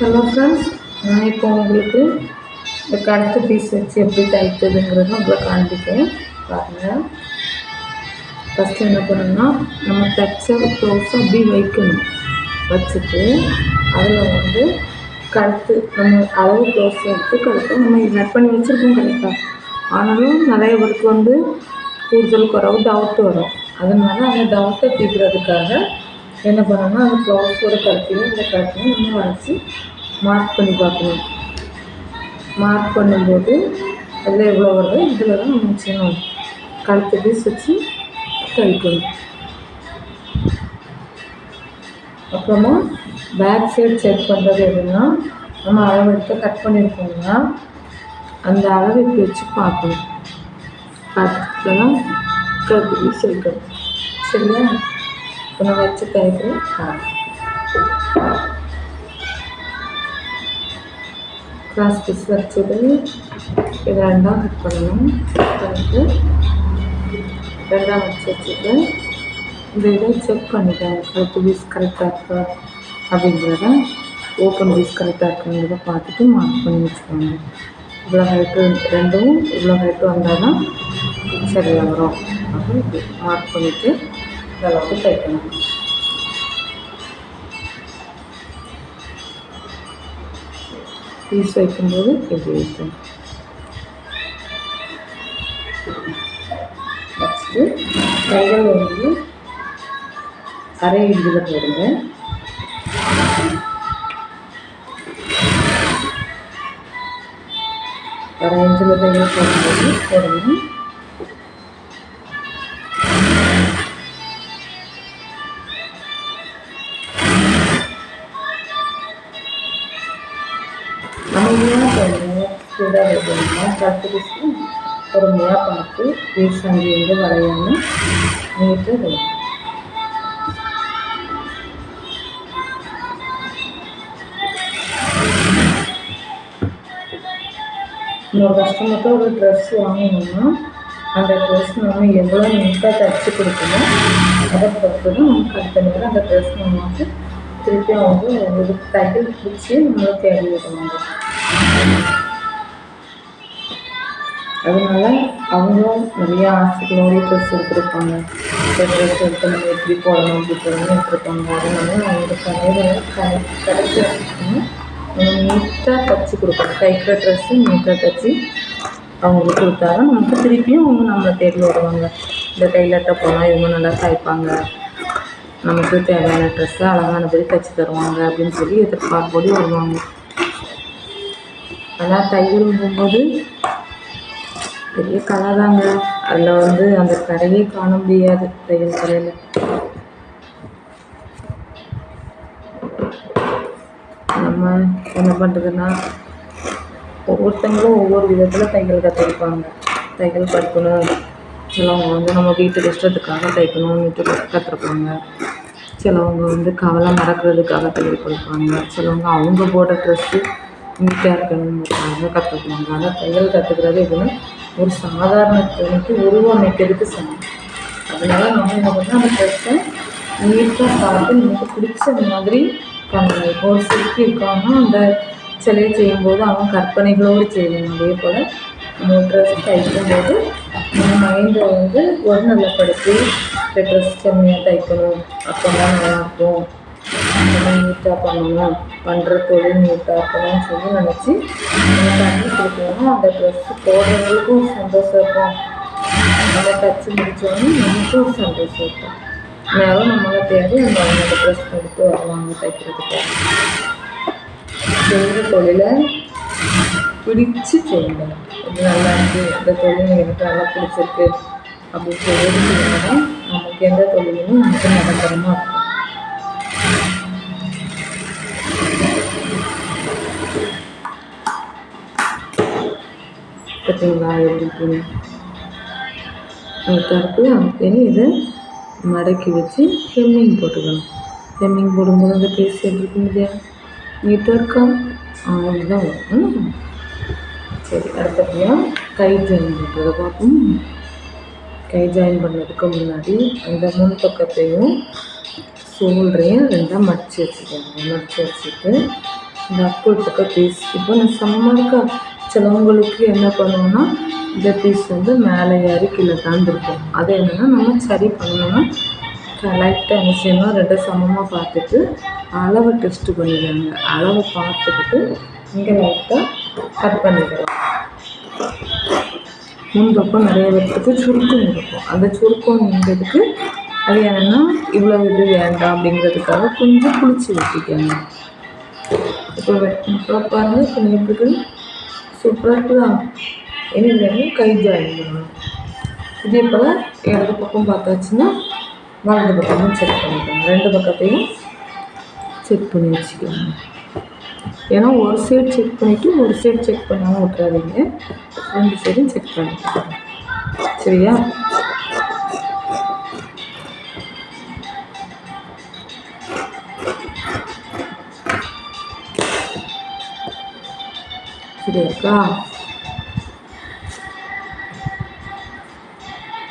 Hello friends நான் இப்போ உங்களுக்கு இந்த கடத்து பீஸ் வச்சு எப்படி தைக்கிறதுங்கிறத உங்களை காண்பிக்கிறேன். பாருங்கள் ஃபஸ்ட்டு என்ன பண்ணணும்னா நம்ம தைச்ச க்ளோஸ் அப்படி வைக்கணும். வச்சுட்டு அதில் வந்து கழுத்து நம்ம அளவு க்ளோஸ் எடுத்து கழுத்து நம்ம கட் பண்ணி வச்சுருக்கோம் கரெக்டாக ஆனாலும் நிறைய பேருக்கு வந்து கூடுதல் குறவு டவுட் வரும். அதனால அந்த டவுட்டை தீர்க்கிறதுக்காக என்ன பண்ணணும்னா அந்த ப்ளவுஸோட கருத்தையும் இந்த கருத்தையும் நம்ம வரைச்சி மார்க் பண்ணி பார்க்கணும். மார்க் பண்ணும்போது அதில் எவ்வளோ வருதோ இதில் தான் நம்ம செய்யணும். கழுத்து பீஸ் வச்சு கழிக்கணும். அப்புறமா பேக் சைடு செக் பண்ணுறது எதுன்னா நம்ம அளவு எடுத்து கட் பண்ணியிருக்கோம்னா அந்த அளவு இப்படி வச்சு பார்க்கணும். பார்த்துட்டு தான் கழுத்து பீஸ் இருக்கணும். சரியா? இப்போ நான் வச்சு தைக்கிறேன் கிராஸ் பீஸ் வச்சது. இது ரெண்டாம் கட் பண்ணணும். பண்ணிட்டு ரெண்டாம் வச்சு வச்சுட்டு இந்த இதை செக் பண்ணிட்டேன். கழுத்து பீஸ் கரெக்டாக இருக்கா அப்படிங்கிறத ஓப்பன் பீஸ் கரெக்டாக இருக்குங்கிறத பார்த்துட்டு மார்க் பண்ணி வச்சுக்கோங்க. இவ்வளோ ஹைட்டு ரெண்டும் இவ்வளோ ஹைட்டு வந்தால் தான் சரியாக வரும். அப்படின்னு மார்க் பண்ணிவிட்டு அளவுக்கு தைக்கணும் பீஸ் வைக்கும்போது இப்படி வைக்கணும் வச்சுட்டு கைகள் வந்து அரை இஞ்சில் போடுங்க. அரை இஞ்சில் தையல் போடும்போது போடணும் ஸ்பீடாக வைக்கணும் பொறுமையாக பார்த்து பீஸ் அங்கேருந்து வரையாமல் நீட்டு வரும் இன்னொரு கஸ்டமர்கிட்ட ஒரு ட்ரெஸ் வாங்கணும்னா அந்த ட்ரெஸ் நம்ம எவ்வளோ நீட்டாக தைச்சி கொடுக்கணும் அதை பொறுத்து தான் நமக்கு அடுத்த நேரம் அந்த ட்ரெஸ் நம்ம வந்து திருப்பி அவங்க தையல் பிடிச்சி நம்மளுக்கு தேடி விடுவாங்க அதனால அவங்களும் நிறைய ஆசைகளோடய ட்ரெஸ் எடுத்துருப்பாங்க. இந்த ட்ரெஸ் எடுத்து நம்ம எப்படி போடணும் அப்படி போடணும் எடுத்துருப்பாங்க. அதனால அவங்க கடையில் கடை கடைசி வச்சுக்கணும் நீட்டாக தைச்சி கொடுக்கணும் தைக்கிற ட்ரெஸ்ஸு நீட்டாக தைச்சி அவங்களுக்கு கொடுத்தாலும் நமக்கு திருப்பியும் அவங்க நம்மளை தேடி வருவாங்க. இந்த டெய்லர்கிட்ட போனால் இவங்க நல்லா தைப்பாங்க. நமக்கு தேவையான ட்ரெஸ்ஸை அழகான படி தைச்சி தருவாங்க அப்படின்னு சொல்லி எதிர்பார்ப்போடு வருவாங்க. ஆனால் தையல் போகும்போது பெரிய கலை தாங்க அதில் வந்து அந்த கரையே காண முடியாது தையல் கரையில் நம்ம என்ன பண்ணுறதுன்னா ஒவ்வொருத்தங்களும் ஒவ்வொரு விதத்தில் தையல் கற்றுருப்பாங்க தையல் கற்கணும் சிலவங்க வந்து நம்ம வீட்டு கஷ்டத்துக்காக தைக்கணும் வீட்டுக்கு கற்றுருப்பாங்க சிலவங்க வந்து கவலை மறக்கிறதுக்காக தையல் கொடுப்பாங்க. சிலவங்க அவங்க போடுற ட்ரெஸ்ஸு நீட்டாக இருக்கணுங்கிறதுக்காக கற்றுக்குவாங்க ஆனால் தையல் கற்றுக்கிறது எதுவும் ஒரு சாதாரண துணிக்கு உருவமைக்கிறதுக்கு சமம் அதனால நம்ம என்ன பண்ணால் அந்த ட்ரெஸ்ஸை நீட்டாக பார்த்து நமக்கு பிடிச்ச மாதிரி பண்ணணும் இப்போ ஒரு சிற்பி இருக்காங்கன்னா அந்த சிலையை செய்யும்போது அவன் கற்பனைகளோடு செய்வான். அதே போல் நம்ம ட்ரெஸ் தைக்கும்போது நம்ம மைண்டை வந்து ஒரு நல்லப்படுத்தி இந்த ட்ரெஸ் செம்மையாக தைக்கணும். அப்போ தான் நல்லாயிருக்கும் நீட்டாக பண்ணணும் பண்ணுற தொழில் நீட்டாக இருக்கணும்னு சொல்லி நினச்சி நம்ம பண்ணி கொடுக்கணும் அந்த ட்ரெஸ்ஸு போடுறவங்களுக்கும் ஒரு சந்தோஷம் இருக்கும் நம்ம தச்சு முடித்தோடனே நமக்கும் ஒரு சந்தோஷம் இருக்கும் மேலும் நம்மளை தேடி அந்த அவங்களோட ட்ரெஸ் கொடுத்து வருவாங்க தைக்கிறதுக்கு செய்கிற தொழிலை பிடிச்சு செய்யுங்க இது நல்லா இருக்குது இந்த தொழில் எனக்கு நல்லா பிடிச்சிருக்கு அப்படின்னு சொல்லி செய்யணும்னா நமக்கு எந்த தொழிலுமே நமக்கு நிரந்தரமாக இருக்கும் பார்த்தீங்களா எப்படி இருக்குன்னு நீட்டாக இருக்குது இதை மடக்கி வச்சு ஹெம்மிங் போட்டுக்கணும். ஹெம்மிங் போடும்போது அந்த பேசி எப்படி இருக்கும் இல்லையா நீட்டாக இருக்கா இதுதான் வரும். சரி அடுத்தபடியாக கை ஜாயின் பண்ணுறதை பார்ப்போம். கை ஜாயின் பண்ணதுக்கு முன்னாடி அந்த முன் பக்கத்தையும் சோல்றையும் ரெண்டாக மடித்து வச்சுக்கோங்க. மடித்து வச்சுட்டு இந்த அக்குள் பக்கம் பேசி இப்போ நான் சமமாக இருக்கா சிலவங்களுக்கு என்ன பண்ணுவோம்னா இந்த பீஸ் வந்து மேலே ஏறி கீழே தாழ்ந்துருக்கும் அது என்னென்னா நம்ம சரி பண்ணணும்னா லைட்டாக என்ன செய்யணும் ரெண்டை சமமாக பார்த்துட்டு அளவை டெஸ்ட்டு பண்ணிடுவாங்க அளவை பார்த்துக்கிட்டு இங்கே லைட்டாக கட் பண்ணிக்கலாம். முன்பக்கம் நிறைய பேர்த்துக்கு சுருக்கம் இருக்கும். அந்த சுருக்கம் நீங்கிறதுக்கு அது என்னென்னா இவ்வளோ இது வேண்டாம் அப்படிங்கிறதுக்காக கொஞ்சம் குளிச்சு வச்சுக்கோங்க இப்போ இப்போ பாருங்கள் இப்போ எப்படி சூப்பராக இருக்குதா? இனி வேணும் கை ஜாயின் பண்ணணும் இதே போல் இடது பக்கம் பார்த்தாச்சுன்னா வலது பக்கமும் செக் பண்ணிக்கோங்க. ரெண்டு பக்கத்தையும் செக் பண்ணி வச்சுக்கோங்க. ஏன்னா ஒரு சைடு செக் பண்ணிவிட்டு ஒரு சைடு செக் பண்ணாமல் விட்றாதீங்க ரெண்டு சைடும் செக் பண்ணிக்கோங்க. சரியா? இருக்கா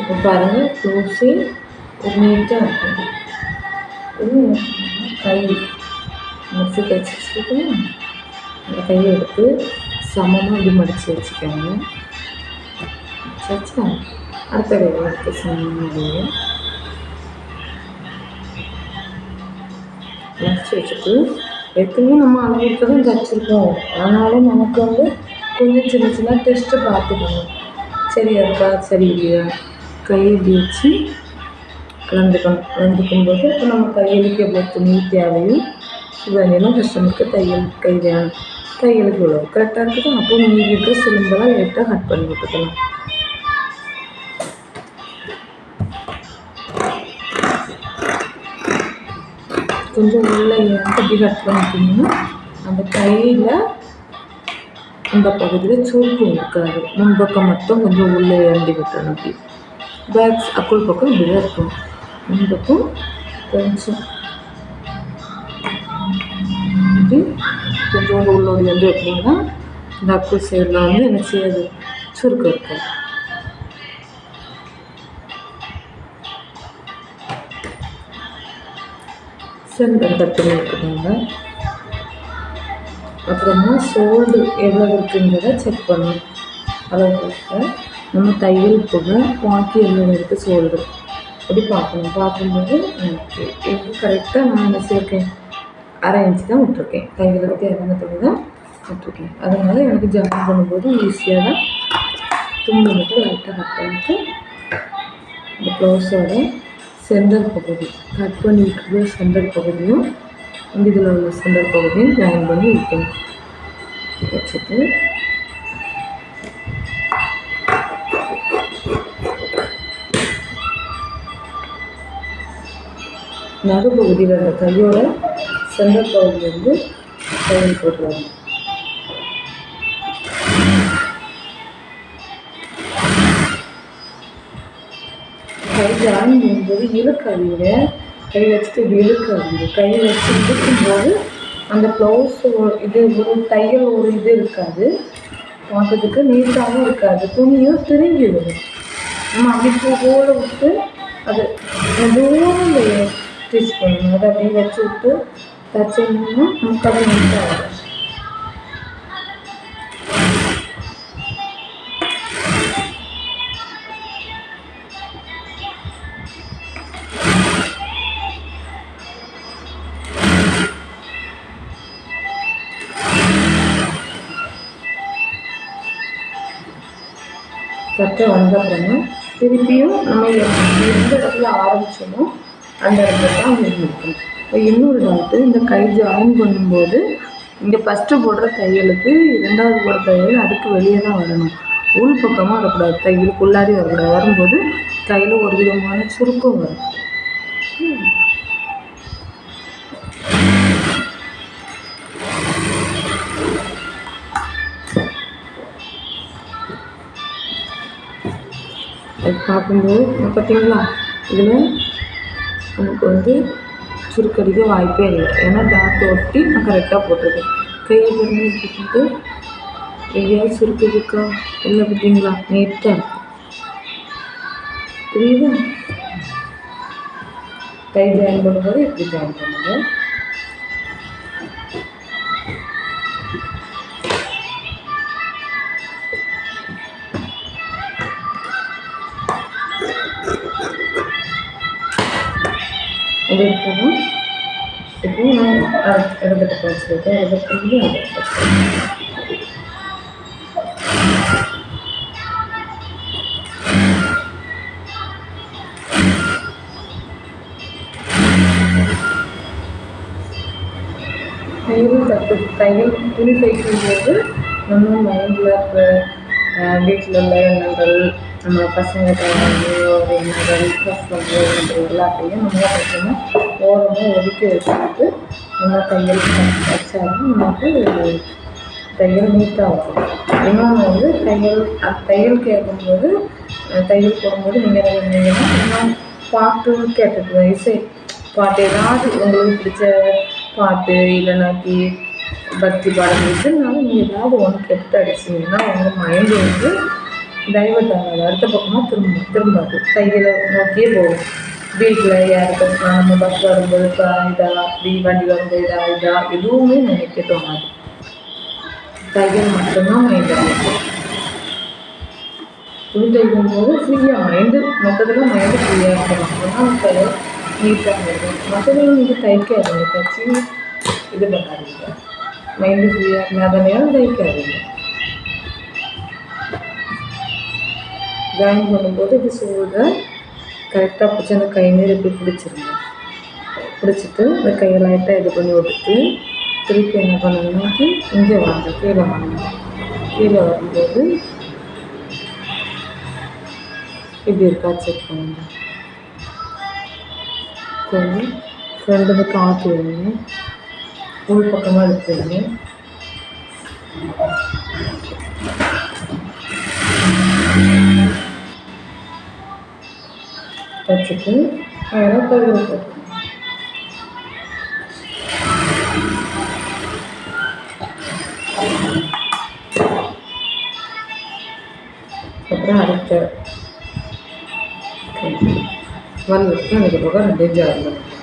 இப்போ பாருங்கள் க்ளோஸே ஒரு நீட்டாக இருக்கும் இது கை மடிச்சு தைச்சி வச்சுருக்கோம். அந்த கையை எடுத்து சமமாக இப்படி மடித்து வச்சுக்கோங்க. வச்சா அடுத்த கையில் எடுத்து சமமாக மடித்து வச்சுட்டு எப்பவுமே நம்ம அளவுக்கு தான் தைச்சிருக்கோம் ஆனாலும் நமக்கு வந்து கொஞ்சம் சின்ன சின்ன டெஸ்ட்டு பார்த்துக்கணும். சரியா இருக்கா சரி இல்லையா கை இப்படி வச்சு கலந்துக்கணும். கலந்துக்கும் போது இப்போ நம்ம தையலுக்கு எவ்வளோ துணி தேவையும் வேணும் கஸ்டமருக்கு தையல் கை வேணும். தையலுக்கு இவ்வளோ கரெக்டாக இருக்குது அப்போ மீதி இருக்க சிலிம்பெல்லாம் லைட்டாக கட் பண்ணி விட்டுக்கலாம். கொஞ்சம் உள்ளே எப்படி கட் பண்ணிட்டீங்கன்னா அந்த கையில் இந்த பகுதியில் சுருக்கம் இருக்காது. முன்பக்கம் மட்டும் கொஞ்சம் உள்ளே இறண்டி விட்டணும் அப்படி. பேக்ஸ் அக்குள் பக்கம் இப்படி இருக்கும். முன்பக்கம் கொஞ்சம். இப்படி கொஞ்சம் உள்ளோடு வந்து எப்படின்னா இந்த அக்குள் சைடில் வந்து என்ன செய்யாது? சுருக்கம் இருக்கும். சென்டர் கட் பண்ணி அப்புறமா சோல்டு எவ்வளோ இருக்குங்கிறத செக் பண்ணணும் அளவுக்கு நம்ம தையல் போக பாக்கி எவ்வளோ இருக்குது சோல்டு அப்படி பார்க்கணும். பார்க்கும்போது எனக்கு இது கரெக்டாக நான் என்ன செய்யிருக்கேன் அரை தான் விட்ருக்கேன் தையலுக்கு தேவையான துணி தான் விட்டுருக்கேன். அதனால் எனக்கு ஜாயின் பண்ணும்போது ஈஸியாக தான் துண்டு மட்டும் லைட்டாக கட் பண்ணிட்டு இந்த ப்ளவுஸோட சென்டர் பகுதி கட் பண்ணி இருக்கிற சென்டர் பகுதியும் இதில் உள்ள சென்டர் பகுதியும் ஜாயின் பண்ணி இருக்கணும் வச்சுட்டு. நடுப்பகுதியில் அந்த கையோட சென்டர் பகுதியிலேருந்து தையல் போட்டுருவாங்க கை ஜாயின் பண்ணும்போது இழுக்காதீங்க கை வச்சுட்டு இப்படி இழுக்காதீங்க கை வச்சு இழுக்கும்போது அந்த ப்ளவுஸ் இது ஒரு தையல் ஒரு இது இருக்காது. பார்க்கறதுக்கு நீட்டாகவும் இருக்காது. துணியும் திரும்பி வரும் நம்ம அப்படி போல விட்டு அது மெதுவாக ஸ்டிச் பண்ணணும். அதை அப்படியே வச்சு விட்டு தச்சிங்கன்னா நமக்கு அது நீட்டாக வரும் கற்று வந்த திருப்பியும் நம்ம எந்த இடத்துல ஆரம்பித்தோமோ அந்த இடத்துல தான் முடிக்கணும் இப்போ இன்னொரு டவுட்டு இந்த கை ஜாயின் பண்ணும்போது இங்கே ஃபஸ்ட்டு போடுற தையலுக்கு இரண்டாவது போடுற தையல் அதுக்கு வெளியே தான் வரணும். உள் பக்கமாக வரக்கூடாது. தையலுக்குள்ளாடி வரக்கூடாது. வரும்போது கையில் ஒரு விதமான சுருக்கம் வரும். பார்க்கும்போது பார்த்தீங்களா? இதில் நமக்கு வந்து சுருக்கடிக்க வாய்ப்பே இல்லை. ஏன்னா டாட் ஒட்டி நான் கரெக்டாக போட்டிருக்கேன். கையை பண்ணி போட்டு எங்கேயாவது சுருக்கு இருக்கா? இல்லை பார்த்தீங்களா? நீட்டாக இருக்கும் புரியுதா? கை ஜாயின் பண்ணும்போது எப்படி ஜாயின் பண்ணுங்கள் இது இருக்கணும் இப்போ நான் அரை- இடது பக்கம் வச்சுருக்கேன் இடது பக்கம் இடது பக்கம் தையல் கற்று தையல் துணி தைக்கும் போது நம்ம மைண்டில் இருக்கிற வீட்டில் உள்ள எண்ணங்கள் நம்ம பசங்க தேவையான ஒரு எண்ணங்கள் ப்ளஸ் எல்லாத்தையும் நம்ம கொஞ்சமாக ஓரமாக ஒதுக்கி வச்சுக்கிட்டு நல்லா தையல் வச்சாலும் நமக்கு தையல் நீட்டாக வரும் இன்னொன்று வந்து தையல் தையல் கேட்கும்போது தையல் போடும்போது நீங்கள் என்ன பண்ணீங்கன்னா இன்னும் பாட்டு கேட்டுக்குவேன் இசை பாட்டு ஏதாவது உங்களுக்கு பிடிச்ச பாட்டு இல்லைனாக்கி பக்தி பாடல் எதுனாலும் நீங்கள் ஏதாவது ஒன்று கெட்டு அடிச்சிங்கன்னா உங்கள் மைண்டு வந்து டைவர்ட் ஆகாது. அடுத்த பக்கமாக திரும்ப திரும்பாது. தையலை நோக்கியே போகும். வீட்டில் யாருக்கும் நம்ம பஸ் வரும்போது இதா அப்படி வண்டி வரும்போது இதா இதா எதுவுமே நினைக்க தோணாது. தையல் மட்டும்தான் மைண்டில் துணி தைக்கும் போது ஃப்ரீயாக மைண்டு மொத்தத்தில் மைண்டு ஃப்ரீயாக இருக்கணும். அப்போதான் தையல் நீட்டாக இருக்கும் மற்றபடி நீங்கள் தைக்காதீங்க. தச்சு இது பண்ணாதீங்க. மைண்டு ஃப்ரீயாக இல்லாத நேரம் தைக்காதீங்க. ஜாயின் பண்ணும்போது இது சூழ கரெக்டாக பிடிச்சி அந்த கை நீர் இப்படி பிடிச்சிருங்க. பிடிச்சிட்டு இந்த கையை லைட்டாக இது பண்ணி விட்டுட்டு திருப்பி என்ன பண்ணணும்னாக்கி இங்கே வாங்க கீழே வாங்க. கீழே வரும்போது இப்படி இருக்கா? செக் பண்ணுங்க. கொஞ்சம் ஃப்ரெண்டு காற்று வைங்க உள் பக்கமாக எடுத்துருங்க. வச்சுட்டு அதெல்லாம் கையில் அப்புறம் அடுத்த வந்துட்டு அதுக்கு போக ரெண்டு ஜார் அன்பனத்தை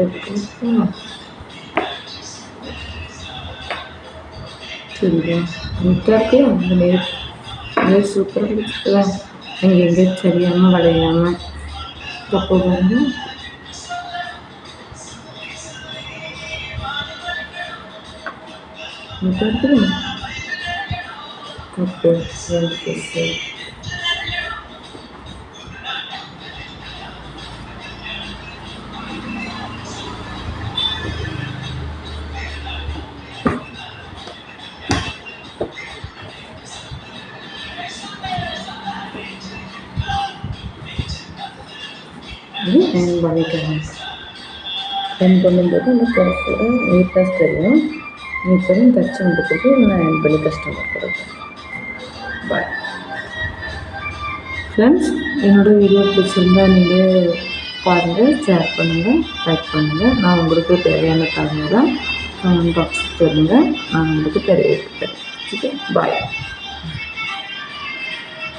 வச்சுக்கணும் சரிங்க நீட்டாக இருக்கு அந்த நேர் நேர் சூப்பராக பிடிச்சிக்கலாம் அங்கே எங்கேயும் சரியாமல் வளையாமல் தப்பு வந்து நீட்டாக இருக்குது கப்பு ரெண்டு பீஸு இது ஹேண்ட் பண்ணிக்கலாம் ஹேண்ட் பண்ணும்போது அந்த ப்ராப்பராக நீட்டாக நீங்கள் நீட்டாக தச்சு முடிச்சுட்டு நான் ஹேண்ட் பண்ணி கஸ்டமர் பாய் ஃப்ரெண்ட்ஸ் என்னோடய வீடியோ பிடிச்சிருந்தா நீங்கள் பாருங்கள் ஷேர் பண்ணுங்கள் லைக் பண்ணுங்கள் நான் உங்களுக்கு தேவையான தகவலை கமெண்ட் பாக்ஸ் சொல்லுங்கள் நான் உங்களுக்கு தெரிவிக்கிறேன். பாய்